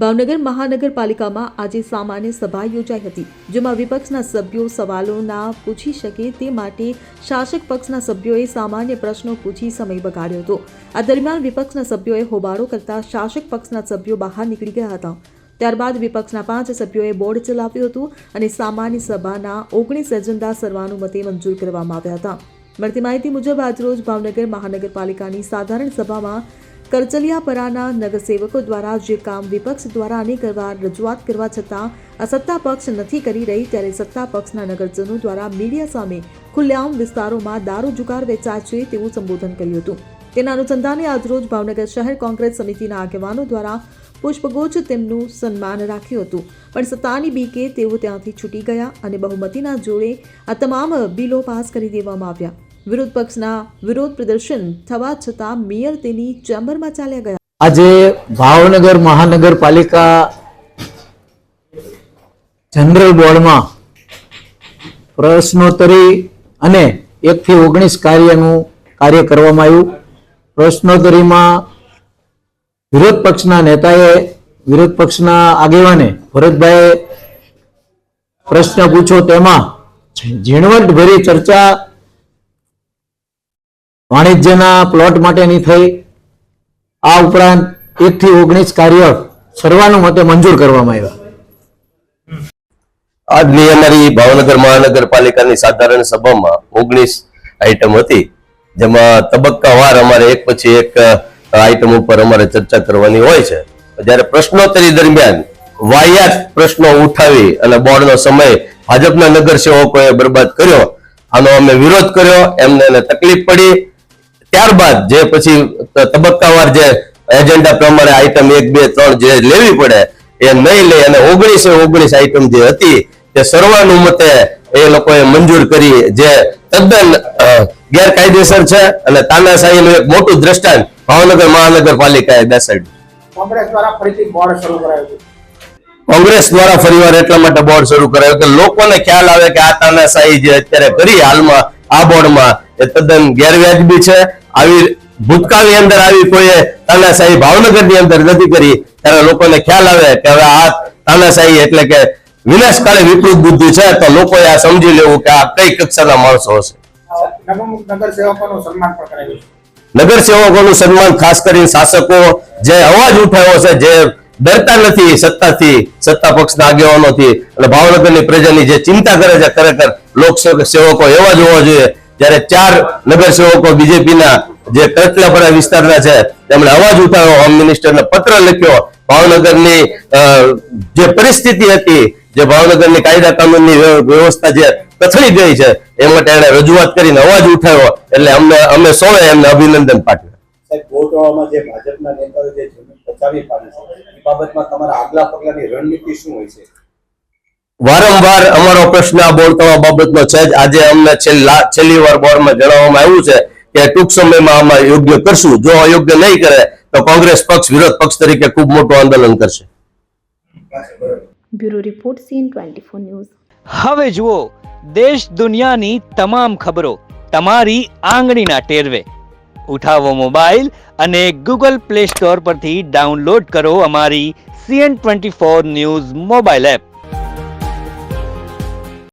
ભાવનગર મહાનગરપાલિકામાં આજે સામાન્ય સભા યોજાઈ હતી, જેમાં વિપક્ષના સભ્યો સવાલો ના પૂછી શકે તે માટે શાસક પક્ષના સભ્યોએ સામાન્ય પ્રશ્નો પૂછી સમય બગાડ્યો હતો. આ દરમિયાન વિપક્ષના સભ્યોએ હોબાળો કરતા શાસક પક્ષના સભ્યો બહાર નીકળી ગયા હતા. ત્યારબાદ વિપક્ષના પાંચ સભ્યોએ બોર્ડ ચલાવ્યું હતું અને સામાન્ય સભાના ઓગણીસ એજન્ડા સર્વાનુમતે મંજૂર કરવામાં આવ્યા હતા. મળતી માહિતી મુજબ, આજરોજ ભાવનગર મહાનગરપાલિકાની સાધારણ સભામાં કરચલિયાપરાના નગરસેવકો દ્વારા જે કામ વિપક્ષ દ્વારા અનેક વાર રજૂઆત કરવા છતાં આ સત્તા પક્ષ નથી કરી રહી, ત્યારે સત્તા પક્ષના નગરજનો દ્વારા મીડિયા સામે ખુલ્લેઆમ વિસ્તારોમાં દારૂ જુગાર વેચાય છે તેવું સંબોધન કર્યું હતું. તેના અનુસંધાને આજરોજ ભાવનગર શહેર કોંગ્રેસ સમિતિના આગેવાનો દ્વારા પુષ્પગોચ્છ તેમનું સન્માન રાખ્યું હતું. પણ સત્તાની બીકે તેઓ ત્યાંથી છૂટી ગયા અને બહુમતીના જોડે આ તમામ બિલો પાસ કરી દેવામાં આવ્યા. વિરોધ પક્ષના વિરોધ પ્રદર્શન થવા છતાં મેયર તેની ચેમ્બરમાં ચાલ્યા ગયા. આજે ભાવનગર મહાનગરપાલિકા જનરલ બોર્ડમાં પ્રશ્નોત્તરી અને એકથી ઓગણીસ કાર્યનું કાર્ય કરવામાં આવ્યું. પ્રશ્નોત્તરીમાં વિરોધ પક્ષના નેતાએ, વિરોધ પક્ષના આગેવાને ભરતભાઈએ પ્રશ્ન પૂછ્યો. તેમાં ઝીણવટભરી ચર્ચા વાણિજ્યના પ્લોટ માટેની થઈ. આ ઉપરાંત એક થી ઓગણીસ કાર્ય સર્વાનુમતે મંજૂર કરવામાં આવ્યા. આજની અમારી ભાવનગર મહાનગરપાલિકાની સાધારણ સભામાં ઓગણીસ આઈટમ હતી, જેમાં તબક્કાવાર અમારે એક પછી એક આઈટમ ઉપર અમારે ચર્ચા કરવાની હોય છે. જ્યારે પ્રશ્નોત્તરી દરમિયાન વાયાત પ્રશ્નો ઉઠાવી અને બોર્ડનો સમય ભાજપના નગરસેવકોએ બરબાદ કર્યો, આનો અમે વિરોધ કર્યો, એમને તકલીફ પડી. ત્યારબાદ જે પછી તબક્કાવાર જે એજન્ડા પ્રમાણે આઈટમ એક બે ત્રણ જે લેવી પડે એ નહીં લઈ અને ઓગણીસે ઓગણીસ આઈટમ જે હતી તે સર્વાનુમતે એ લોકોએ મંજૂર કરી જે તદ્દન ગેરકાયદેસર છે અને તાનાશાહીનું એક મોટું દ્રષ્ટાંત ભાવનગર મહાનગરપાલિકાએ બેસાડ્યું. કોંગ્રેસ દ્વારા ફરીવાર એટલા માટે બોર્ડ શરૂ કરાયો કે લોકોને ખ્યાલ આવે કે આ તાનાશાહી જે અત્યારે કરી હાલમાં આ બોર્ડમાં એ તદ્દન ગેરવ્યાજબી છે. આવી ભૂતકાળની અંદર આવી કોઈએ તાનાશાહી ભાવનગરની અંદર નથી કરી, ત્યારે લોકોને ખ્યાલ આવે કે હવે આ તાનાશાહી એટલે કે વિનાશકાળે વિપરીત બુદ્ધિ છે, તો લોકોએ આ સમજી લેવું કે આ કઈ કક્ષાના માણસો હશે. નગર સેવકોનું સન્માન ખાસ કરીને શાસકો જે અવાજ ઉઠાવ્યો છે, જે ડરતા નથી સત્તાથી, સત્તા પક્ષના આગેવાનોથી. અને ભાવનગરની પ્રજાની જે ચિંતા કરે છે, ખરેખર લોક સેવકો એવા જ હોવા જોઈએ જ્યારે ચાર નગરસેવકો બીજેપીના જે કરચલાપરા વિસ્તારના છે, તેમણે અવાજ ઉઠાવ્યો, હોમ મિનિસ્ટરને પત્ર લખ્યો. ભાવનગરની જે પરિસ્થિતિ હતી, જે ભાવનગરની કાયદા કાનૂનની વ્યવસ્થા જે કથળી ગઈ છે, એ માટે એણે રજૂઆત કરીને અવાજ ઉઠાવ્યો. એટલે અમને, અમે સૌએ એમને અભિનંદન પાઠવ્યા. બાબતમાં તમારા આગલા પગલાની રણનીતિ શું હોય છે? વારંવાર અમારો પ્રશ્ન આ બોર્ડ કરવા બાબતનો છે જ. આજે અમને છેલ્લા છેલ્લી વાર બોર્ડમાં જણાવવામાં આવ્યું છે કે ટૂંક સમયમાં આમાં યોગ્ય કરશું. જો અયોગ્ય નહીં કરે તો કોંગ્રેસ પક્ષ વિરોધ પક્ષ તરીકે ખૂબ મોટું આંદોલન કરશે. Bureau report CN twenty four news. હવે જુઓ દેશ દુનિયાની તમામ ખબરો તમારી આંગળીના ટેરવે. ઉઠાવો મોબાઈલ અને ગૂગલ પ્લે સ્ટોર પરથી ડાઉનલોડ કરો અમારી CN twenty four news mobile app.